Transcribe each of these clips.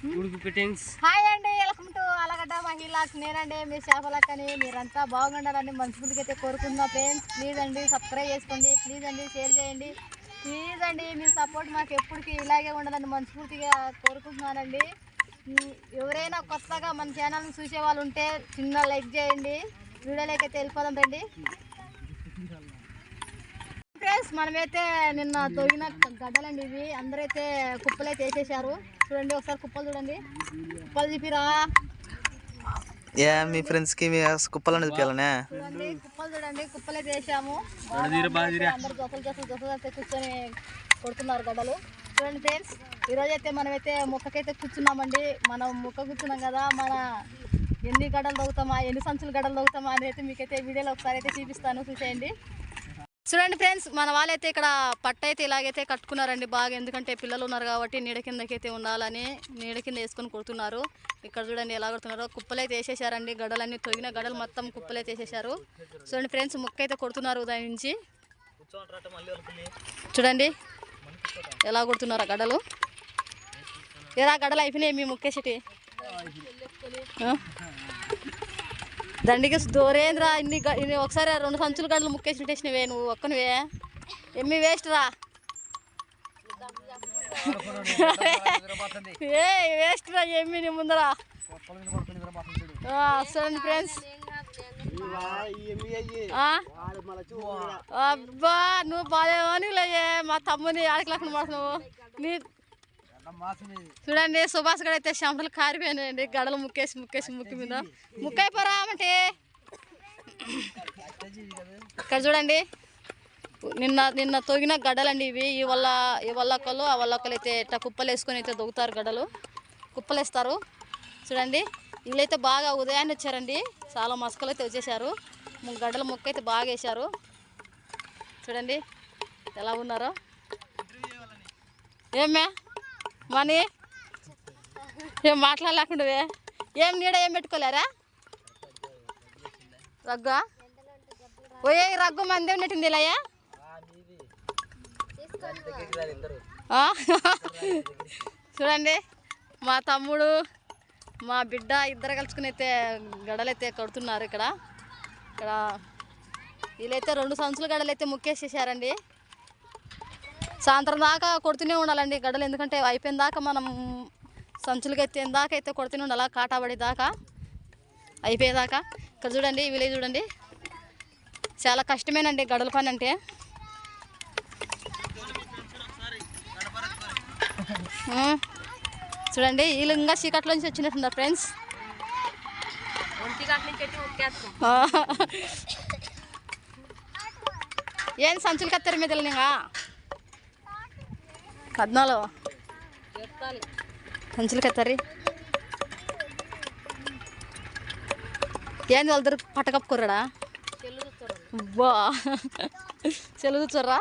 Hi అండి welcome to Allagadda మహిళాస్. నేనండి మీ చేపలక్కని మీరంతా బాగుండాలని మనస్ఫూర్తిగా అయితే కోరుకుంటున్నా ఫ్రెండ్స్. ప్లీజ్ అండి సబ్స్క్రైబ్ చేసుకోండి. ప్లీజ్ అండి షేర్ చేయండి. ప్లీజ్ అండి మీ సపోర్ట్ మాకు ఎప్పటికీ ఇలాగే ఉండాలని మనస్ఫూర్తిగా కోరుకుంటున్నానండి. ఎవరైనా కొత్తగా మన ఛానల్ని చూసే వాళ్ళు ఉంటే చిన్న లైక్ చేయండి. వీడియోలోకి అయితే వెళ్ళిపోదాం రండి. ఫ్రెండ్స్ మనమైతే నిన్న దొరికిన గడ్డలండి ఇవి. అందరైతే కుప్పలైతే వేసేసారు చూడండి ఒకసారి కుప్పలు చూడండి. కుప్పలు చూపిరా. ఏ మీ ఫ్రెండ్స్కి మీ కుప్పలని చూపించాలనే? చూడండి కుప్పలు చూడండి వేసాము తీరా బాగా తీరా. అందరు జొసలు జొసలు జొసలు అయితే కూర్చొని కొడుతున్నారు గడ్డలు. చూడండి ఫ్రెండ్స్ ఈరోజు అయితే మనమైతే మొక్కకైతే కూర్చున్నామండి. మనం మొక్క కూర్చున్నాం కదా మన ఎన్ని గడ్డలు తగ్గుతామా ఎన్ని సంచులు గడ్డలు తగ్గుతామా అని అయితే మీకైతే వీడియోలో ఒకసారి అయితే చూపిస్తాను చూసేయండి. చూడండి ఫ్రెండ్స్ మన వాళ్ళైతే ఇక్కడ పట్ట అయితే ఇలాగైతే కట్టుకున్నారండి బాగా. ఎందుకంటే పిల్లలు ఉన్నారు కాబట్టి నీడ కిందకైతే ఉండాలని నీడ కింద వేసుకొని కుడుతున్నారు. ఇక్కడ చూడండి ఎలా కొడుతున్నారో. కుప్పలైతే వేసేసారండి గడలన్నీ తొగిన గడలు మొత్తం కుప్పలైతే వేసేసారు చూడండి ఫ్రెండ్స్ ముక్క అయితే కొడుతున్నారు దాని నుంచి. చూడండి ఎలా కొడుతున్నారు ఆ గడలు. ఎలా గడలు అయిపోయినాయి మీ ముక్కేసిటి దండికి దూరేంద్రా ఇన్ని ఇన్ని ఒకసారి రెండు సంచులు గడ్డలు ముక్కేసి పెట్టేసినవే నువ్వు ఒక్కనివే. ఎమ్మి వేస్ట్ రా. ఏ వేస్ట్ రా ఎమ్మి నీ ముందర. ఆ, చూడండి ఫ్రెండ్స్. అబ్బా నువ్వు బాగా మా తమ్ముని ఆడకలేకుండా మాట్లాడు నీ చూడండి సుభాష్ గడ అయితే చెమటలు కారిపోయినాయండి గడలు ముక్కేసి ముక్కేసి ముక్కు మీద. ముక్కైపోరా అంటే ఇక్కడ చూడండి. నిన్న నిన్న తొగిన గడ్డలండి ఇవి. ఈ వల్ల ఈ వల్లొక్కలు ఆ వల్లొక్కలు అయితే ఇట్లా కుప్పలు వేసుకొని అయితే దొగుతారు గడ్డలు కుప్పలు వేస్తారు. చూడండి. వీళ్ళైతే బాగా ఉదయాన్నే వచ్చారండి. చాలా మసకలు అయితే వచ్చేసారు గడ్డల ముక్క అయితే బాగా వేశారు. చూడండి. ఎలా ఉన్నారో. ఏమ్మా? మనీ? ఏం మాట్లాడలేకుండావే ఏం నీడ ఏం పెట్టుకోలేరా? రగ్గు? ఓయే రగ్గు మంది ఉన్నట్టుంది ఇలాయా ఆ? చూడండి మా తమ్ముడు మా బిడ్డ ఇద్దరు కలుసుకుని అయితే గడలైతే కడుతున్నారు ఇక్కడ. ఇక్కడ వీళ్ళైతే రెండు సంచులు గడలు అయితే ముక్కేసేసారండి. సాయంత్రం దాకా కొడుతూనే ఉండాలండి గడ్డలు. ఎందుకంటే అయిపోయిన దాకా మనం సంచులకి ఎత్తిన దాకా అయితే కొడుతూనే ఉండాలి కాటాబడి దాకా అయిపోయేదాకా. ఇక్కడ చూడండి విలేజ్ చూడండి. చాలా కష్టమేనండి గడల పని అంటే. చూడండి వీళ్ళు ఇంకా చీకట్లో నుంచి వచ్చినట్టున్నారు ఫ్రెండ్స్. ఏం సంచులు కత్తారు మీద ఇంకా పద్నాలుగు? సంచులు కత్తారి ఏంది వాళ్ళ దొరికి పట్ట బా చెలుగు చూర్రా?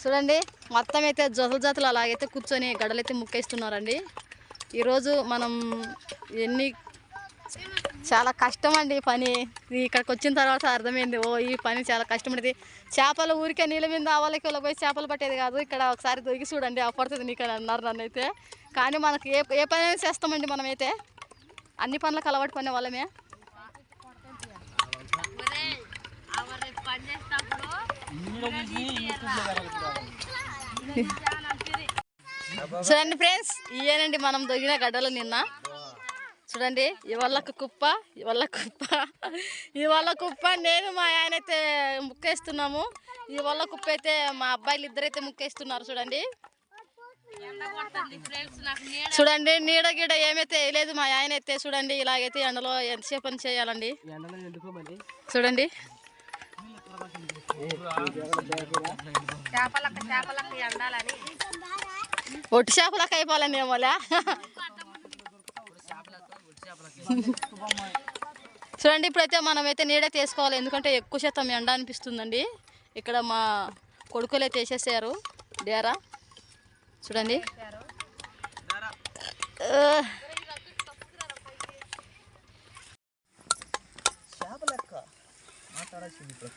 చూడండి మొత్తం అయితే జతలు జతలు అలాగైతే కూర్చొని గడలైతే ముక్కేస్తున్నారండి. ఈరోజు మనం ఎన్ని చాలా కష్టం అండి ఈ పని. ఇక్కడికి వచ్చిన తర్వాత అర్థమైంది ఓ ఈ పని చాలా కష్టమైనది చేపలు ఊరికే నీళ్ళ మీద ఆవాలకి పోయి చేపలు పట్టేది కాదు ఇక్కడ ఒకసారి దొరికి చూడండి అప్పడుతుంది నీకు అన్నారు నన్ను అయితే. కానీ మనకి ఏ ఏ పని చేస్తామండి మనమైతే. అన్ని పనులకు అలవాటు పనే వాళ్ళమే. చూడండి ఫ్రెండ్స్ ఇవేనండి మనం దొరికిన గడ్డలు నిన్న. చూడండి ఇవాళ కుప్ప ఇవాళ కుప్ప. ఇవాళ కుప్ప నేను మా ఆయన అయితే ముక్కేస్తున్నాము. ఇవాళ కుప్ప అయితే మా అబ్బాయిలు ఇద్దరైతే ముక్కేస్తున్నారు చూడండి. చూడండి నీడ గీడ ఏమైతే వేయలేదు మా ఆయన అయితే చూడండి ఇలాగైతే ఎండలో ఎంతసేపు పని చేయాలండి. చూడండి. ఒట్టి చేపలకు అయిపోవాలండి ఏమోలే. చూడండి ఇప్పుడైతే మనమైతే నీడే తీసుకోవాలి. ఎందుకంటే ఎక్కువ శాతం ఎండ అనిపిస్తుందండి. ఇక్కడ మా కొడుకులే తీసేసారు డేరా. చూడండి.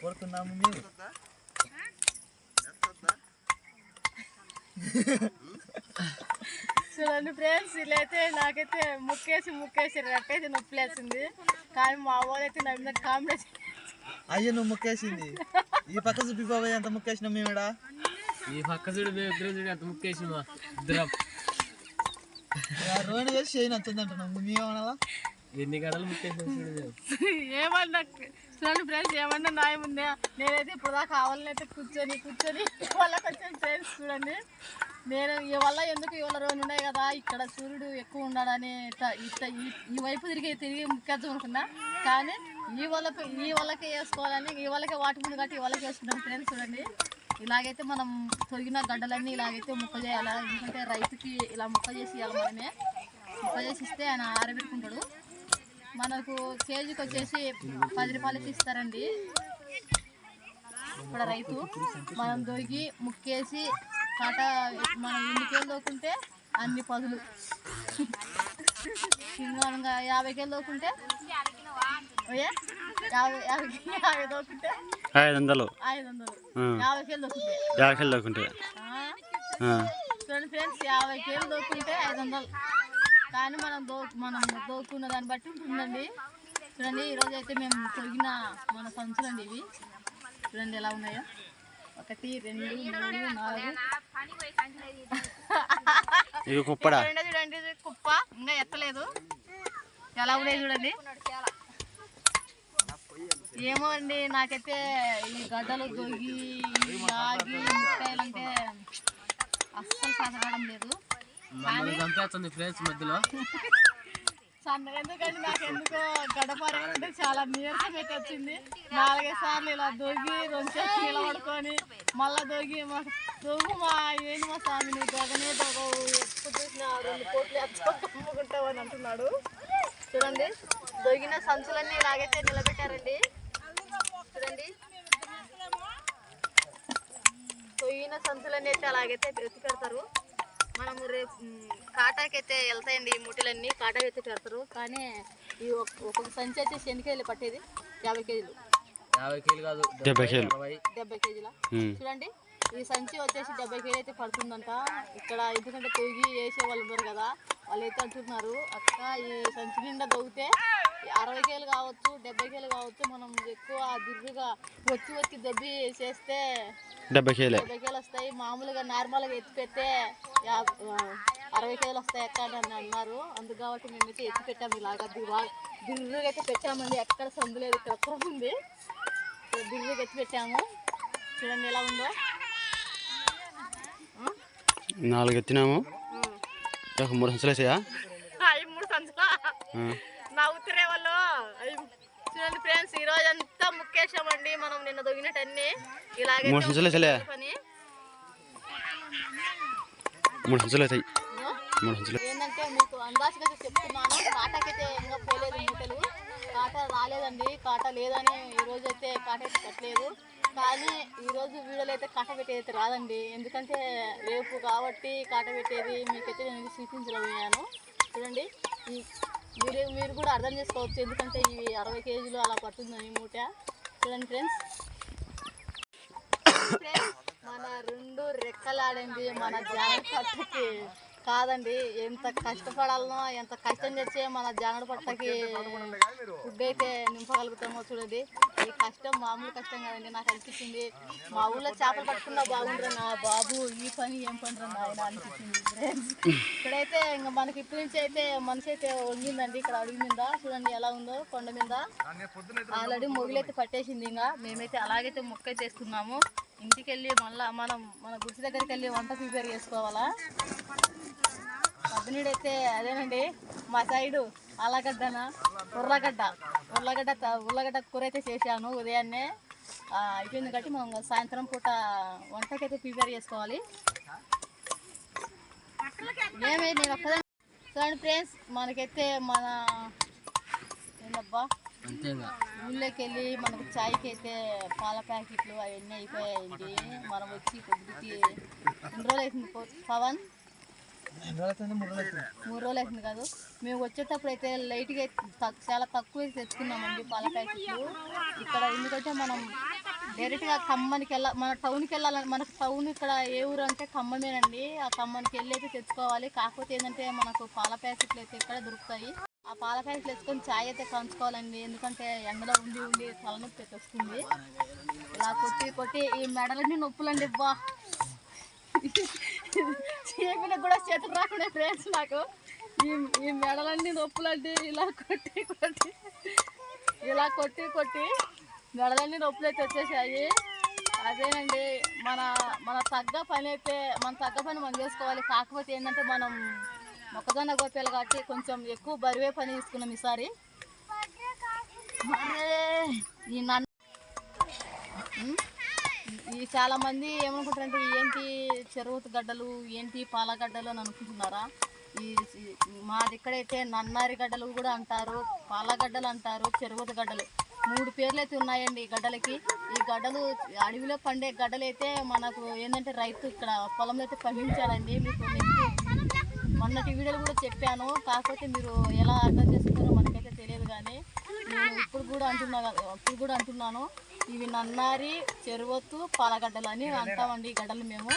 కోరుకున్నాము చూడండి ఫ్రెండ్స్ వీళ్ళైతే నాకైతే ముక్కేసి ముక్కేసి రెట్టయితే నొప్పి లేచింది కానీ మా వాళ్ళైతే నా మీద కాంబినేషన్ అయ్యో నువ్వు ముక్కేసింది. ఈ పక్క చూపిపోయి ఎంత ముక్కేసినాం మేమేడా? ఈ పక్క చూడు మేము ఇద్దరం చూడు అంత ముక్కేసిమా ఇద్దరం. రోడ్డు వేసి చేయని వచ్చింది అంటున్నాం మేమేమన్నా ఎన్ని గడలు ముక్కేసినాం చూడు మేము? ఏమన్నా చూడండి ఫ్రెండ్స్ ఏమన్నా న్యాయం ఉందా? నేనైతే ఇప్పుడు దాకా కావాలనైతే కూర్చొని కూర్చొని వాళ్ళకి వచ్చాను ఫ్రెండ్స్ చూడండి. నేను ఇవాళ వల్ల ఎందుకు ఇవాళ రోజు ఉన్నాయి కదా? ఇక్కడ సూర్యుడు ఎక్కువ ఉన్నాడని ఇట్ట ఇట్ట ఈ- వైపు తిరిగి తిరిగి ముక్కేద్దాం అనుకున్నా కానీ ఈ వాళ్ళకి ఈ వాళ్ళకే వేసుకోవాలని ఈ వాళ్ళకే వాటి ముందు కట్టి ఈ వేసుకుంటాం ఫ్రెండ్స్ చూడండి. ఇలాగైతే మనం తొరిగిన గడ్డలన్నీ ఇలాగైతే ముక్క చేయాలి? ఎందుకంటే రైతుకి ఇలా ముక్క చేసి ఇవ్వాలి మనమే. ముక్క చేసి ఇస్తే ఆయన ఆరబెట్టుకుంటాడు. మనకు కేజీకి వచ్చేసి పది రూపాయలకి ఇస్తారండి. ఇక్కడ రైతు మనం దొరికి ముక్కేసి కాట మనం ఎన్ని కేలు దోకుంటే అన్ని పదులు. ఇంకా యాభై కేలు దోకుంటే యాభై దోకుంటే ఐదు వందలు. యాభై కేలు దోకుంటే. యాభై కిలో దొరుకుంటే ఆ. చూడండి ఫ్రెండ్స్ యాభై కేలు దోకుంటే ఐదు వందలు కానీ మనం దో మనం దోకున్న దాన్ని బట్టి ఉంటుందండి. చూడండి ఈరోజు అయితే మేము తొగిన మన సంచులండి ఇవి. చూడండి ఎలా ఉన్నాయో. ఒకటి రెండు మూడు నాలుగు. కుప్పడా? చూడండి కుప్ప. ఇంకా ఎత్తలేదు. ఎలా ఉన్నాయి చూడండి. ఏమో అండి నాకైతే ఈ గడ్డలు దొగి ఆగి ముక్కాయలు అంటే అస్సలు సాధపడడం లేదు. చంపేస్తుంది ఫ్రెండ్స్ మధ్యలో. ఎందుకంటే నాకు ఎందుకో గడపర అంటే చాలా నీరసం అయితే వచ్చింది నాలుగైదు సార్లు ఇలా దొగి రెండు చేతులు నిలబడుకొని మళ్ళా దొగి మా దొగు మా ఏంటి మా స్వామి నువ్వు దొగనే దొగవు ఎప్పుడు చూసినా రెండు కోట్లు అమ్ముకుంటావు అని అంటున్నాడు. చూడండి దొగిన సంచులన్నీ ఇలాగైతే నిలబెట్టారండి. చూడండి. దొగిన సంచులన్నీ అయితే అలాగైతే ఎత్తి పెడతారు మనము రేపు కాటాకైతే వెళ్తాయండి ఈ ముట్టలన్నీ కాటాకి అయితే పెడతారు. కానీ ఈ ఒక్- ఒక్కొక్క సంచి వచ్చేసి ఎన్ని కేజీలు పట్టేది యాభై కేజీలు. యాభై కేలు కాదు డెబ్బై అరవై డెబ్బై కేజీల. చూడండి ఈ సంచి వచ్చేసి డెబ్బై కేజీ అయితే పడుతుందంట. ఇక్కడ ఎందుకంటే తొగి వేసే వాళ్ళు ఉన్నారు కదా వాళ్ళు అయితే అంటున్నారు అక్క ఈ సంచి నిండా దొగితే కావచ్చు డెబ్బై కేలు కావచ్చు మనం ఎక్కువ దిర్రుగా వచ్చి వచ్చి దెబ్బి చేస్తే డెబ్బై కేలే. డెబ్బై కేలు వస్తాయి. మామూలుగా నార్మల్గా ఎత్తి పెడితే యాభై ఆ, అరవై కేలు వస్తాయి అక్క అని అని అన్నారు. అందుకు కాబట్టి మేమైతే ఎత్తి పెట్టాము ఇలాగా. దివా దిర్రుగా అయితే పెట్టామండి. ఎక్కడ సందు లేదు ఇక్కడ ఉంది. దిర్రుగా ఎత్తి పెట్టాము. చూడండి ఎలా ఉందో. నాలుగు ఎత్తినాము. మూడు సంచులు వేసాయా? మూడు సంచులా నవ్వుతురే వాళ్ళు అవి చూడండి ఫ్రెండ్స్ ఈ రోజు అంతా ముక్కేసామండి మనం నిన్న దొగినట్టన్ని ఇలాగే మూడు సంచులు వేసలే పని. మూడు సంచులు అవుతాయి మూడు సంచులు. ఏంటంటే మీకు అందాజుగా చెప్తున్నాను. కాటాకైతే ఇంకా పోలేదు మూటలు. కాట రాలేదండి. కాట లేదని ఈ రోజు అయితే కాట అయితే పెట్టలేదు. కానీ ఈ రోజు వీడియోలో అయితే కాట పెట్టేది అయితే రాదండి. ఎందుకంటే రేపు కాబట్టి కాట పెట్టేది మీకైతే నేను చూపించలేకపోయాను. చూడండి. మీరు మీరు కూడా అర్థం చేసుకోవచ్చు. ఎందుకంటే ఇవి అరవై కేజీలు అలా పడుతుందని మూట. చూడండి ఫ్రెండ్స్. మన రెండు రెక్కలాడింది మన జానడ పట్టకి కాదండి ఎంత కష్టపడాలనో ఎంత కష్టం తెచ్చే మన జానడ పట్టకి ఫుడ్ అయితే నింపగలుగుతామో చూడండి. ఈ కష్టం మామూలు కష్టం కదండి. నాకు అనిపించింది మా ఊళ్ళో చేపలు పట్టుకున్నా బాగుండ్రా నా బాబు ఈ పని ఏం పని రా అనిపించింది ఇక్కడైతే ఇంకా మనకి ఇప్పటి నుంచి అయితే మనిషి అయితే వంగిందండి ఇక్కడ అడుగు మీద చూడండి ఎలా ఉందో కొండ మీద. ఆల్రెడీ మొగిలైతే పట్టేసింది ఇంకా. మేమైతే అలాగైతే మొక్క అయితే ఇంటికి వెళ్ళి మళ్ళీ మనం మన గుడిసి దగ్గరికి వెళ్ళి వంట ప్రిపేర్ చేసుకోవాలా? పద్దనీడైతే అదేనండి మా సైడు ఆలగడ్డన? ఉర్లగడ్డ. ఉర్లగడ్డ ఉర్లగడ్డ కూర అయితే చేశాను ఉదయాన్నే. అయిపోయింది కాబట్టి మనం సాయంత్రం పూట వంటకైతే ప్రిపేర్ చేసుకోవాలి. ఏమే నేను ఒక్కదాన్ని చూడండి ఫ్రెండ్స్ మనకైతే మన అంతేగా. ఊళ్ళోకి వెళ్ళి మనకు చాయ్కి అయితే పాల ప్యాకెట్లు అవన్నీ అయిపోయాయండి. మనం వచ్చి పొద్దుకి ఎన్ని రోజులు అవుతుంది పవన్. మూడు రోజులు అవుతుంది. కాదు. మేము వచ్చేటప్పుడు అయితే లైట్గా చాలా తక్కువ తెచ్చుకున్నామండి పాల ప్యాకెట్లు ఇక్కడ ఎందుకంటే మనం డైరెక్ట్గా ఖమ్మానికి వెళ్ళ మన టౌన్కి వెళ్ళాలని మనకు టౌన్ ఇక్కడ ఏ ఊరు అంటే ఖమ్మమేనండి ఆ ఖమ్మానికి వెళ్ళి అయితే తెచ్చుకోవాలి. కాకపోతే ఏంటంటే మనకు పాల ప్యాకెట్లు అయితే ఇక్కడ దొరుకుతాయి. ఆ పాల ప్యాకెట్లు తెచ్చుకొని ఛాయ్ అయితే కంచుకోవాలండి. ఎందుకంటే ఎండలో ఉండి ఉండి తలనొప్పి అయితే వస్తుంది. ఇలా కొట్టి కొట్టి ఈ మెడలన్నీ నొప్పులండి. బా. చేపిన కూడా చేతులు రాకుండా ఫ్రెండ్స్ నాకు. ఈ ఈ మెడలన్నీ నొప్పులండి. ఇలా కొట్టి కొట్టి. ఇలా కొట్టి కొట్టి మెడలన్నీ నొప్పులు అయితే వచ్చేసాయి. అదేనండి మన మన తగ్గ పని అయితే మన తగ్గ పని మనం చేసుకోవాలి. కాకపోతే ఏంటంటే మనం మొక్కజొన్న గోపేలు కాబట్టి కొంచెం ఎక్కువ బరువే పని తీసుకున్నాం ఈసారి. ఈ నన్ను చాలా మంది ఏమనుకుంటారంటే ఏంటి చెరువు గడ్డలు ఏంటి పాలగడ్డలు అని అనుకుంటున్నారా? ఈ మాది ఇక్కడైతే నన్నారి గడ్డలు కూడా అంటారు పాలగడ్డలు అంటారు చెరువు గడ్డలు. మూడు పేర్లు అయితే ఉన్నాయండి ఈ గడ్డలకి. ఈ గడ్డలు అడవిలో పండే గడ్డలు అయితే మనకు ఏంటంటే రైతు ఇక్కడ పొలంలో అయితే పండించారండి. మీకు మొన్నటి వీడియోలు కూడా చెప్పాను. కాకపోతే మీరు ఎలా అర్థం చేసుకున్నారో మనకైతే తెలియదు కానీ నేను ఇప్పుడు కూడా అంటున్నా ఇప్పుడు కూడా అంటున్నాను. ఇవి నన్నారి చెరువత్తు పాలగడ్డలు అని అంటామండి ఈ గడ్డలు మేము.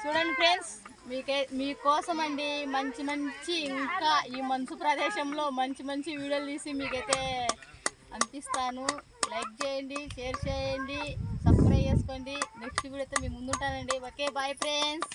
చూడండి ఫ్రెండ్స్ మీకే మీకోసం అండి మంచి మంచి ఇంకా ఈ మంచు ప్రదేశంలో మంచి మంచి వీడియోలు తీసి మీకైతే అందిస్తాను. లైక్ చేయండి షేర్ చేయండి సబ్స్క్రైబ్ చేసుకోండి. నెక్స్ట్ వీడియోతో మీ ముందుంటానండి. Okay bye friends.